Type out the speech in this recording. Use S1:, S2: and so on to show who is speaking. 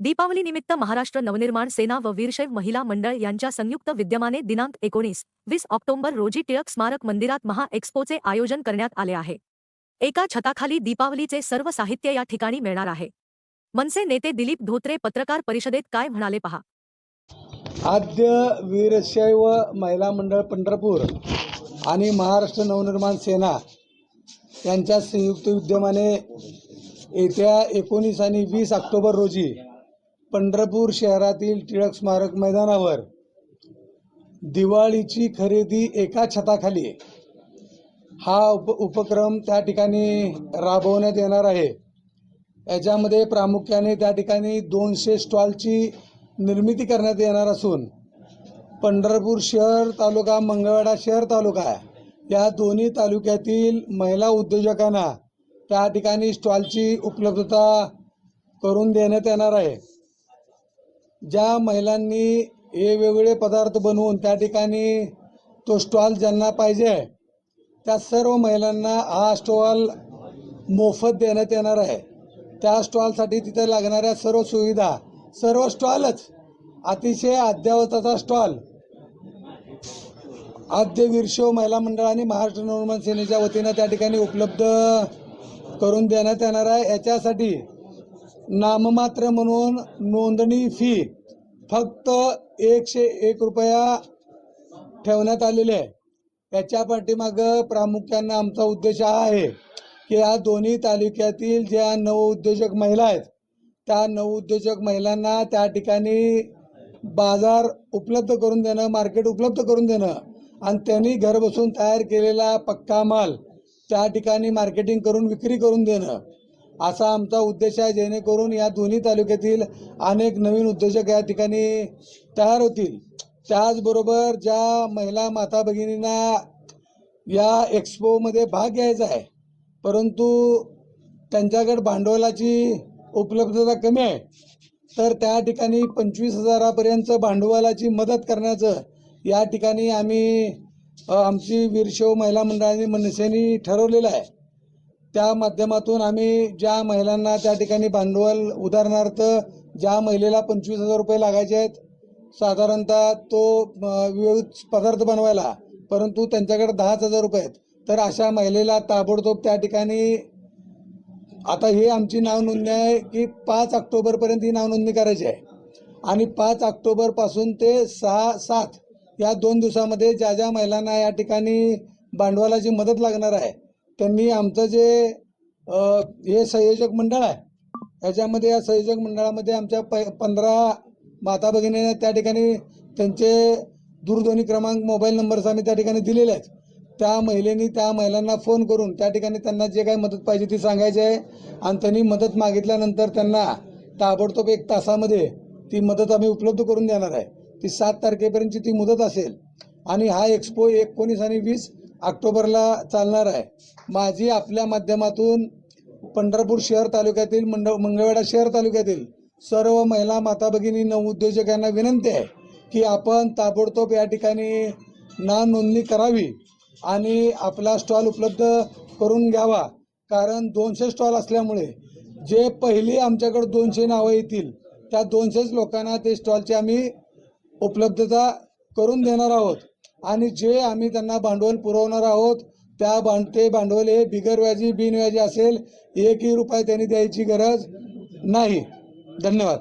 S1: दीपावलीनिमित्त महाराष्ट्र नवनिर्माण सेना व वीरशैव महिला मंडळ यांच्या संयुक्त विद्यमाने दिनांक एकोणीस वीस ऑक्टोबर रोजी टिळक स्मारक मंदिरात महा एक्स्पोचे आयोजन करण्यात आले आहे. एका छताखाली दीपावलीचे सर्व साहित्य या ठिकाणी मिळणार आहे. मनसे नेते दिलीप धोत्रे पत्रकार परिषदेत काय म्हणाले पहा?
S2: आद्य वीरशैव महिला मंडळ पंढरपूर आणि महाराष्ट्र नवनिर्माण सेना यांच्या संयुक्त विद्यमाने येत्या एकोणीस आणि वीस ऑक्टोबर रोजी पंढरपूर शहरातील टिळक स्मारक मैदानावर दिवाळीची खरेदी एका छताखाली हा उप उपक्रम त्या ठिकाणी राबवण्यात येणार आहे. याच्यामध्ये प्रामुख्याने त्या ठिकाणी दोनशे स्टॉलची निर्मिती करण्यात येणार असून पंढरपूर शहर तालुका मंगळवाडा शहर तालुका या दोन्ही तालुक्यातील महिला उद्योजकांना त्या ठिकाणी स्टॉलची उपलब्धता करून देण्यात येणार आहे. ज्या महिलांनी हे वेगवेगळे पदार्थ बनवून त्या ठिकाणी तो स्टॉल ज्यांना पाहिजे आहे त्या सर्व महिलांना हा स्टॉल मोफत देण्यात येणार आहे. त्या स्टॉलसाठी तिथे लागणाऱ्या सर्व सुविधा सर्व स्टॉलच अतिशय अद्यावताचा स्टॉल. आद्य वीरशो महिला मंडळ आणि महाराष्ट्र नवनिर्माण सेनेच्या वतीनं त्या ठिकाणी उपलब्ध करून देण्यात येणार आहे. याच्यासाठी नाममात्र म्हणून नोंदणी फी फक्त एकशे एक रुपया ठेवण्यात आलेली आहे. याच्या पाठीमागं प्रामुख्यानं आमचा उद्देश हा आहे की या दोन्ही तालुक्यातील ज्या नवउद्योजक महिला आहेत त्या नवउद्योजक महिलांना त्या ठिकाणी बाजार उपलब्ध करून देणं मार्केट उपलब्ध करून देणं आणि त्यांनी घर बसून तयार केलेला पक्का माल त्या ठिकाणी मार्केटिंग करून विक्री करून देणं. असा आमचा उद्देश आहे जेणेकरून या दोन्ही तालुक्यातील अनेक नवीन उद्योजक या ठिकाणी तयार होतील. त्याचबरोबर ज्या महिला माता भगिनींना या एक्सपोमध्ये भाग घ्यायचा आहे परंतु त्यांच्याकडे भांडवलाची उपलब्धता कमी आहे तर त्या ठिकाणी पंचवीस हजारापर्यंत भांडवलाची मदत करण्याचं या ठिकाणी आम्ही आमची वीरशैव महिला मंडळाने मनसेने ठरवलेलं आहे. त्या माध्यमातून आम्ही ज्या महिलांना त्या ठिकाणी भांडवल उदाहरणार्थ ज्या महिलेला पंचवीस हजार रुपये लागायचे आहेत साधारणतः तो विविध पदार्थ बनवायला परंतु त्यांच्याकडे दहाच हजार रुपये आहेत. तर अशा महिलेला ताबडतोब त्या ठिकाणी आता हे आमची नाव नोंदणी आहे की पाच ऑक्टोबरपर्यंत ही नाव नोंदणी करायची आहे. आणि पाच ऑक्टोबरपासून ते सहा सात या दोन दिवसामध्ये ज्या ज्या महिलांना या ठिकाणी भांडवलाची मदत लागणार आहे त्यांनी आमचं जे हे संयोजक मंडळ आहे याच्यामध्ये या संयोजक मंडळामध्ये आमच्या प पंधरा माता भगिनीने त्या ठिकाणी त्यांचे दूरध्वनी क्रमांक मोबाईल नंबर्स आम्ही त्या ठिकाणी दिलेले आहेत. त्या महिलेनी त्या महिलांना फोन करून त्या ठिकाणी त्यांना जे काही मदत पाहिजे ती सांगायची आहे आणि त्यांनी मदत मागितल्यानंतर त्यांना ताबडतोब एक तासामध्ये ती मदत आम्ही उपलब्ध करून देणार आहे. ती सात तारखेपर्यंतची ती मुदत असेल. आणि हा एक्सपो एकोणीस आणि वीस ऑक्टोबरला चालणार आहे. माझी आपल्या माध्यमातून पंढरपूर शहर तालुक्यातील मंड मंगळवेढा शहर तालुक्यातील सर्व महिला माता भगिनी नवउद्योजकांना विनंती आहे की आपण ताबडतोब या ठिकाणी ना नोंदणी करावी आणि आपला स्टॉल उपलब्ध करून घ्यावा. कारण दोनशे स्टॉल असल्यामुळे जे पहिली आमच्याकडे दोनशे नावं येतील त्या दोनशेच लोकांना ते स्टॉलची आम्ही उपलब्धता करून देणार आहोत. आणि जे आम्ही त्यांना भांडवल पुरवणार आहोत त्या भांड ते भांडवल हे बिगरव्याजी बिनव्याजी असेल एकही रुपये त्यांनी द्यायची गरज नाही. धन्यवाद.